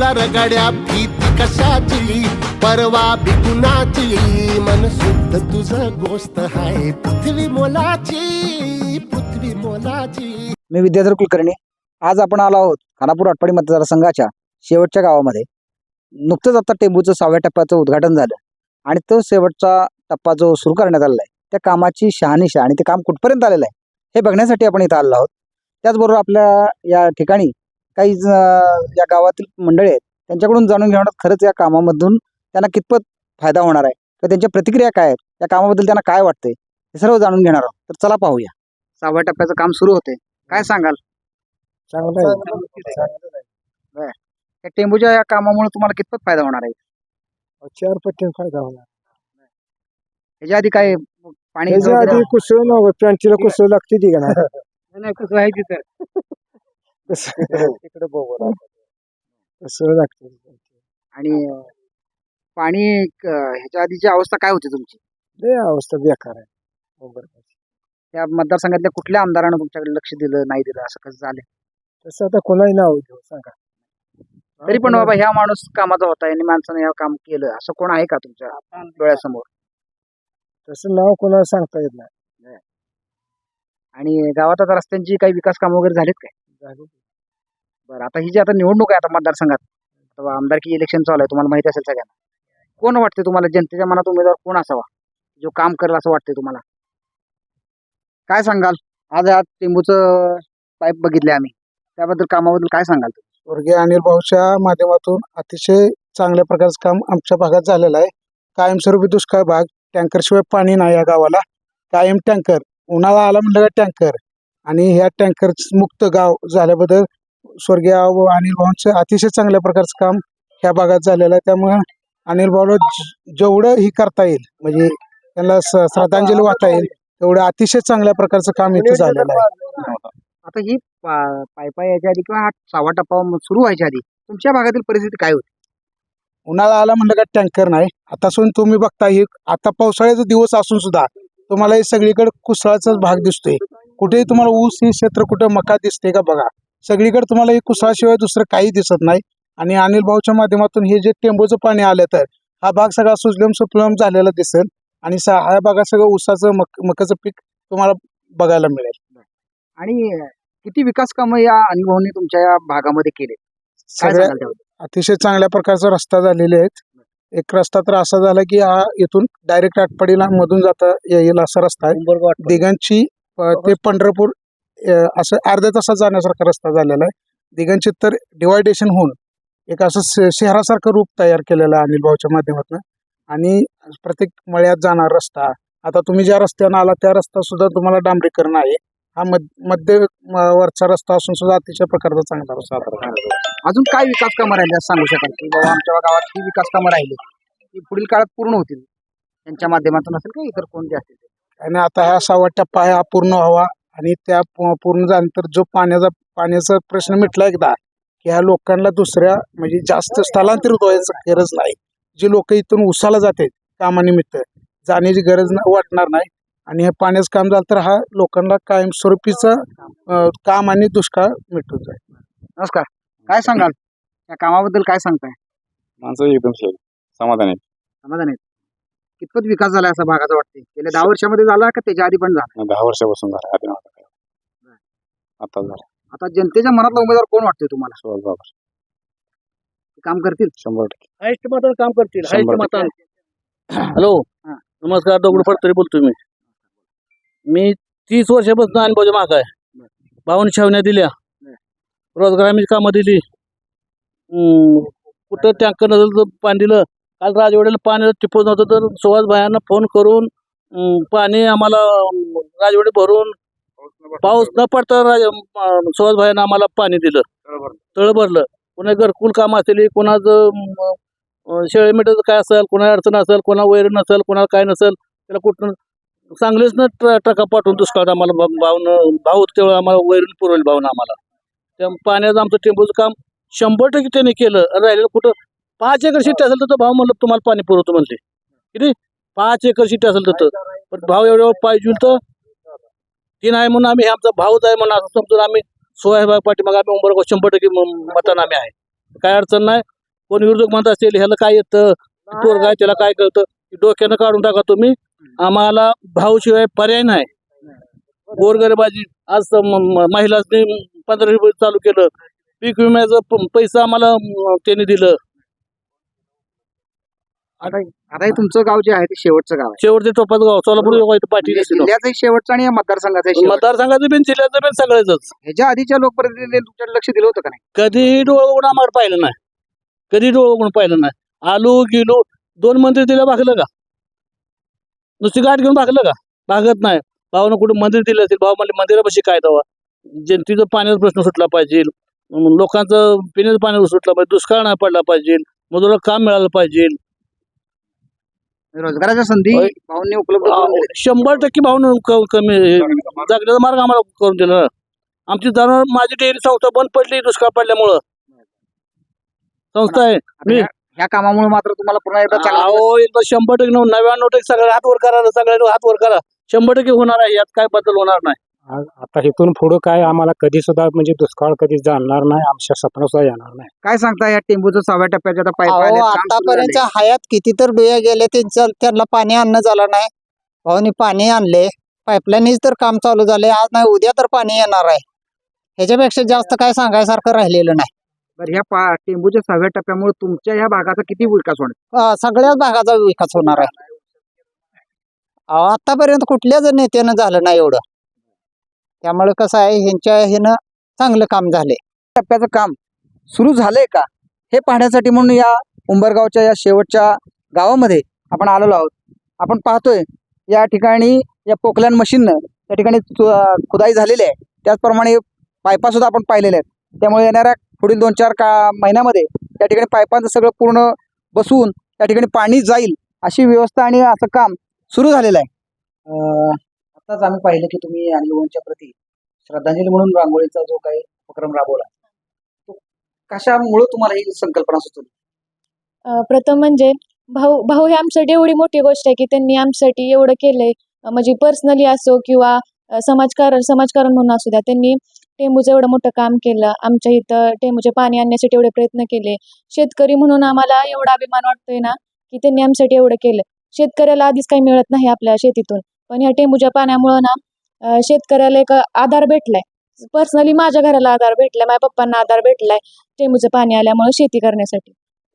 तुला रगड्या भीती कशाची परवा बिकुनाची मन शुद्ध तुझं गोष्ट आहे. पृथ्वी मोलाची पृथ्वी मोलाची. मी विद्याधर कुलकर्णी. आज आपण आलो आहोत खानापूर आटपाडी मतदारसंघाच्या शेवटच्या गावामध्ये. नुकतंच आता टेंबूचं सहाव्या टप्प्याचं उद्घाटन झालं आणि तो शेवटचा टप्पा जो सुरू करण्यात आलेला आहे त्या कामाची शहानिशा आणि ते काम कुठपर्यंत आलेलं आहे हे बघण्यासाठी आपण इथं आलो आहोत. त्याचबरोबर आपल्या या ठिकाणी काही या गावातील मंडळी आहेत त्यांच्याकडून जाणून घेणार खरंच या कामामधून त्यांना कितपत फायदा होणार आहे? तर त्यांच्या प्रतिक्रिया काय आहेत? या कामाबद्दल त्यांना काय वाटतंय? हे सर्व जाणून घेणार आहोत. तर चला पाहूया. सहाव्या टप्प्याचं काम सुरू होते काय सांगाल? या टेंबूच्या या कामामुळे तुम्हाला कितपत फायदा होणार आहे? चार पट्टीने फायदा होणार. ह्याच्या आधी काय पाणी त्याच्या कुसळ कुसळ लागते ती का नाही नाही, कसं आहे तिकडे बघू लागते. आणि अं, पाणी क- ह्याच्या आधीची अवस्था काय होती तुमची? लय अवस्था बेकार आहे. त्या मतदारसंघातल्या कुठल्या आमदारानं तुमच्याकडे लक्ष दिलं नाही दिलं असं कसं झालं तसं आता कोणाही नाव घेऊ सांगा. तरी पण बाबा ह्या माणूस कामाचा होता आणि माणसानं हे काम केलं असं कोण आहे का तुमच्या डोळ्यासमोर? तसं नाव कोणाला सांगता येत नाही. आणि गावात आता रस्त्यांची काही विकास कामं वगैरे झालीत काय. बरं आता ही जी आता निवडणूक आहे आता मतदारसंघात आता आमदारकी इलेक्शन चालू आहे तुम्हाला माहिती असेल सगळ्यांना. कोण वाटते तुम्हाला जनतेच्या मनात उमेदवार कोण असावा? जो काम करेल असं वाटतंय तुम्हाला? काय सांगाल? आज आज टेंबूचं पाईप बघितले आम्ही. त्याबद्दल कामाबद्दल काय सांगाल तुम्ही? स्वर्गीय अनिल भाऊच्या माध्यमातून अतिशय चांगल्या प्रकारचं काम आमच्या भागात झालेलं आहे. कायमस्वरूपी दुष्काळ भाग टँकरशिवाय पाणी नाही या गावाला. कायम टँकर उन्हाळा आला म्हणलं का टँकर? आणि ह्या टँकर मुक्त गाव झाल्याबद्दल स्वर्गीय व अनिल भाऊंचं अतिशय चांगल्या प्रकारचं काम ह्या भागात झालेलं आहे. त्यामुळं अनिल भाऊला जेवढं ही करता येईल म्हणजे त्यांना श्रद्धांजली वाहता येईल तेवढं अतिशय चांगल्या प्रकारचं काम इथं झालेलं आहे. आता ही पायपा यायच्या आधी किंवा हा सहावा टप्पा सुरू व्हायच्या आधी तुमच्या भागातील परिस्थिती काय होती? उन्हाळा आला म्हणलं का टँकर नाही. आता सुद्धा तुम्ही बघता ही आता पावसाळ्याचा दिवस असून सुद्धा तुम्हाला हे सगळीकडे कुसळाचाच भाग दिसतोय. कुठेही तुम्हाला ऊस ही क्षेत्र कुठे मका दिसते का बघा. सगळीकडे तुम्हाला हे कुसळाशिवाय दुसरं काही दिसत नाही. आणि अनिल भाऊच्या माध्यमातून हे जे टेंबूचं पाणी आलं तर हा भाग सगळा सुजलम सुफलम झालेला दिसेल. आणि सा- हा भागात सगळं ऊसाचं मक मकाचं पीक तुम्हाला बघायला मिळेल. आणि किती विकास कामं या अनुभवांनी तुमच्या या भागामध्ये केले? सगळ्या? अतिशय चांगल्या प्रकारचा रस्ता झालेले आहेत. एक रस्ता तर असा झाला की हा इथून डायरेक्ट आटपाडीला मधून जाता येईल असा रस्ता आहे. दिगंची अ, ते पंढरपूर असं अर्ध्या तासात जाण्यासारखा रस्ता झालेला आहे. दिगंचित तर डिवायडेशन होऊन एक असं श- शहरासारखं रूप तयार केलेलं आहे अनिल भाऊच्या माध्यमातून. आणि प्रत्येक मळ्यात जाणार रस्ता आता तुम्ही ज्या रस्त्यानं आला त्या रस्ता सुद्धा तुम्हाला डांबरीकरण आहे. हा मध्य वरचा रस्ता असून सुद्धा अतिशय प्रकारचा चांगला रस्ता अजून काय विकास कामं राहिले सांगू शकाल? की बाबा आमच्या गावात ही विकास कामं राहिली ती पुढील काळात पूर्ण होतील. त्यांच्या माध्यमातून असेल का इतर कोणते असतील आणि आता हा सहावा टप्पा हा पूर्ण व्हावा आणि त्या पूर्ण झाल्यानंतर जो पाण्याचा पाण्याचा प्रश्न मिटला एकदा की ह्या लोकांना दुसऱ्या म्हणजे जास्त स्थलांतरित व्हायचं गरज नाही. जी लोक इथून उसाला जातात कामानिमित्त जाण्याची गरज न- वाटणार नाही. आणि हे पाण्याचं काम झालं तर हा लोकांना कायमस्वरूपीचं काम आणि दुष्काळ मिटून जाईल. नमस्कार. काय सांगाल? या कामाबद्दल काय सांगताय? माणसं एकदम समाधान आहे समाधान आहे कितपत विकास झाला असं भागाचं वाटते गेल्या दहा वर्षामध्ये झाला का त्याच्या आधी पण झाला? दहा वर्षापासून झालं. आधी नव्हतं काय. आता झालं. आता जनतेच्या मनातला उमेदवार कोण वाटतोय तुम्हाला? सुहास बाबर. ते काम करतील? शंभर टक्के. हायस्ट मतानं काम करतील. शंभर हायस्ट टक्के. मतानं हॅलो. हा. नमस्कार दगडू फडतरी बोलतोय मी. मी तीस वर्षापासून अनुभवच्या माग आहे. बावन्न छावण्या दिल्या. रोजगाराची कामं दिली. हम्म, कुठं टँकर पाणी दिलं. काल राजवाड्याला पाणी टिपत नव्हतं तर सुहास भायांना फोन करून पाणी आम्हाला राजवाडी भरून पाऊस न पडता राज सुहास भायांना आम्हाला पाणी दिलं. तळ भरलं कोणा घरकुल काम असेल कोणाचं शेळी मिठाचं काय असेल कोणाला अडचण असेल कोणा वैर नसेल कोणाला काय नसेल त्याला कुठून सांगलीच ना ट्रका पाठवून दुष्काळ आम्हाला भावनं भाऊ तेवढं आम्हाला वैरून पुरवली भावनं आम्हाला. त्या पाण्याचं आमचं टेम्पोचं काम शंभर टक्के त्यांनी केलं. आणि राहिलेलं कुठं पाच एकर शिट्टी असेल तर भाऊ म्हणलं तुम्हाला पाणी पुरवतो म्हणले. किती पाच एकर शिट्टी असेल तर पण भाव एवढ्या पाहिजे तर तीन नाही म्हणून आम्ही आमचा भाऊच आहे म्हणून असं समजून आम्ही सोयाबाग पाठीमाग आम्ही उंबरगाव शंभर टक्के म- आम्ही आहे. काय अडचण नाही. कोण विरोधक म्हणत असेल ह्याला काय येतं? पोरगा आहे, त्याला काय कळतं? डोक्यानं काढून टाका तुम्ही. आम्हाला भाऊशिवाय पर्याय नाही. गोरगरिबाजी आज महिलांनी पंधरा रुपये चालू केलं. पीक विम्याचं पैसा आम्हाला त्यांनी दिलं. आता आता हे तुमचं गाव जे आहे ते शेवटचं गाव आहे. शेवटचे गाव सोलापूर गाव इथं पाठी म्हणजे जिल्ह्याचंही शेवटचं आणि या मतदारसंघाचं मतदारसंघाचं बिन जिल्ह्याचं बिन सगळ्याच ह्याच्या आधीच्या लोकप्रतिनिधींनी तुमच्याकडे लक्ष दिलं होतं का नाही? कधीही डोळं उघडून आम्हाला पाहिलं नाही. कधी डोळं उघडून पाहिलं नाही. आलो गेलो दोन मंदिर दिलं भागलं का? नुसती गाठ घेऊन भागलं का? भागत नाही. भावानं कुठं मंदिर दिलं असेल भाऊ म्हणले मंदिरापाशी काय दवा? जनतेचं पाण्याचा प्रश्न सुटला पाहिजे. लोकांचं पिण्याचं पाणी सुटलं पाहिजे. दुष्काळ नाही पडला पाहिजे. मजुराला काम मिळालं पाहिजे. रोजगाराच्या संधी. भाऊंनी उपलब्ध करून दिल्या. शंभर टक्के भावनं क- कमी जगण्याचा मार्ग आम्हाला करून दिला. आमची जनावर माझी डेअरी संस्था बंद पडली दुष्काळ पडल्यामुळं. संस्था आहे. आता मी- ह्या- ह्या कामामुळे मात्र तुम्हाला पुन्हा एकदा चांगला अहो एकदा शंभर टक्के नव्याण्णव टक्के सगळ्या हात वर करा सगळ्या हात वर करा. शंभर टक्के होणार आहे यात काय बदल होणार नाही. आता इथून पुढं काय आम्हाला कधी सुद्धा म्हणजे दुष्काळ कधी जाणणार नाही आमच्या सपना सुद्धा येणार नाही. काय सांगता या टेंबूचं सहाव्या टप्प्याच्या आता पाईप अहो आतापर्यंत हयात किती तर डोया गेले त्यांचं त्यांना पाणी आणणं झालं नाही. भाऊनी पाणी आणले. पाईपलाईनीच तर काम चालू झाले. आज नाही उद्या तर पाणी येणार आहे. ह्याच्यापेक्षा जास्त काय सांगायसारखं राहिलेलं नाही. बरं ह्या पा- टेंबूच्या सहाव्या टप्प्यामुळे तुमच्या ह्या भागाचा किती विकास होणार? अं, सगळ्याच भागाचा विकास होणार आहे. अहो, आतापर्यंत कुठल्याच नेत्यानं झालं नाही एवढं. त्यामुळे कसं आहे ह्यांच्या ह्यानं चांगलं काम झाले टप्प्याचं काम सुरू झालंय का? हे पाहण्यासाठी म्हणून या उंबरगावच्या या शेवटच्या गावामध्ये आपण आलेलो आहोत. आपण पाहतोय या ठिकाणी या पोकल्यान मशीननं त्या ठिकाणी खुदाई झालेली आहे. त्याचप्रमाणे पायपा सुद्धा आपण पाहिलेल्या आहेत. त्यामुळे येणाऱ्या पुढील दोन चार का महिन्यामध्ये त्या ठिकाणी पायपांचं सगळं पूर्ण बसवून त्या ठिकाणी पाणी जाईल अशी व्यवस्था आणि असं काम सुरू झालेलं आहे. आताच आम्ही पाहिलं की तुम्ही अनिल प्रती श्रद्धांजली म्हणून रांगोळीचा जो काही उपक्रम राबवला तो कशामुळे तुम्हाला ही संकल्पना सुचवली प्रथम म्हणजे भाऊ भाऊ हे आमच्यासाठी एवढी मोठी गोष्ट आहे की त्यांनी आमच्यासाठी एवढं केलंय. म्हणजे पर्सनली असो किंवा समाजकारण समाजकारण म्हणून असू द्या त्यांनी टेंबूचं एवढं मोठं काम केलं. आमच्या इथं टेंबूचे पाणी आणण्यासाठी एवढे प्रयत्न केले. शेतकरी म्हणून आम्हाला एवढा अभिमान वाटतोय ना की त्यांनी आमच्यासाठी एवढं केलं. शेतकऱ्याला आधीच काही मिळत नाही आपल्या शेतीतून. पण ह्या टेंबूच्या पाण्यामुळं ना शेतकऱ्याला एक आधार भेटलाय. पर्सनली माझ्या घराला आधार भेटलाय माझ्या पप्पांना आधार भेटलाय टेंबूचं पाणी आल्यामुळे शेती करण्यासाठी.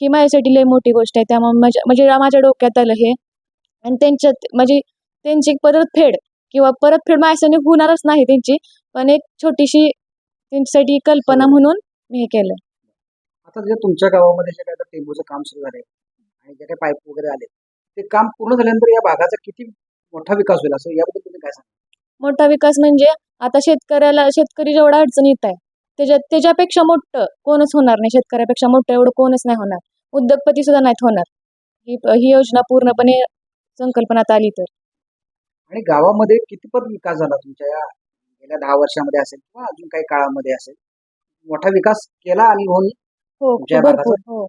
ही माझ्यासाठी लई मोठी गोष्ट आहे त्यामुळे माझ्या म्हणजे माझ्या डोक्यात आलं हे. आणि त्यांच्यात म्हणजे त्यांची परतफेड किंवा परतफेड माझ्यासाठी होणारच नाही त्यांची पण एक छोटीशी त्यांच्यासाठी कल्पना म्हणून मी हे केलं आता जे तुमच्या गावामध्ये जे आता टेंबूचं काम सुरू झालंय आणि जे काही पाईप वगैरे आले ते काम पूर्ण झाल्यानंतर या भागाचा किती मोठा विकास होईल असं याबद्दल तुम्ही काय सांगा मोठा विकास म्हणजे आता शेतकऱ्याला शेतकरी जेवढा अडचण येत आहे त्याच्या त्याच्यापेक्षा मोठं कोणच होणार नाही. शेतकऱ्यापेक्षा मोठं एवढं कोणच नाही होणार. उद्योगपती सुद्धा नाहीत होणार. ही ही योजना पूर्णपणे संकल्पनात आली तर. आणि गावामध्ये कितीपत विकास झाला तुमच्या या गेल्या दहा वर्षामध्ये असेल किंवा अजून काही काळामध्ये असेल मोठा विकास केला आणि होऊन हो तुमच्या भरपूर हो.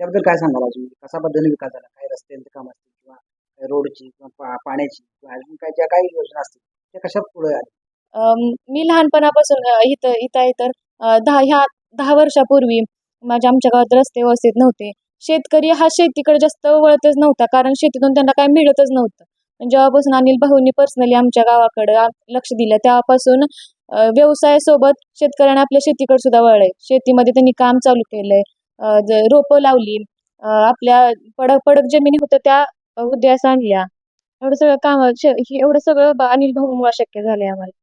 त्याबद्दल काय सांगाल अजून? कशा पद्धतीने विकास झाला? काही रस्त्यांचे काम असतील? रोडची किंवा पाण्याची किंवा अजून काय ज्या काही योजना असतील त्या कशा पुढे आल्या? मी लहानपणापासून इथं इथं आहे तर दहा ह्या दहा वर्षापूर्वी माझ्या आमच्या गावात रस्ते व्यवस्थित नव्हते. शेतकरी हा शेतीकडे जास्त वळतच नव्हता कारण शेतीतून त्यांना काही मिळतच नव्हतं. म्हणजे जेव्हापासून अनिल भाऊंनी पर्सनली आमच्या गावाकडे लक्ष दिलं तेव्हापासून व्यवसायासोबत शेतकऱ्यांना आपल्या शेतीकडे सुद्धा वळलंय शेतीमध्ये त्यांनी काम चालू केलंय रोपं लावली आपल्या पडक पडक जमिनी होत्या त्या उदयास आणल्या. एवढं सगळं काम एवढं सगळं बा- अनिल भाऊमुळे शक्य झालंय आम्हाला.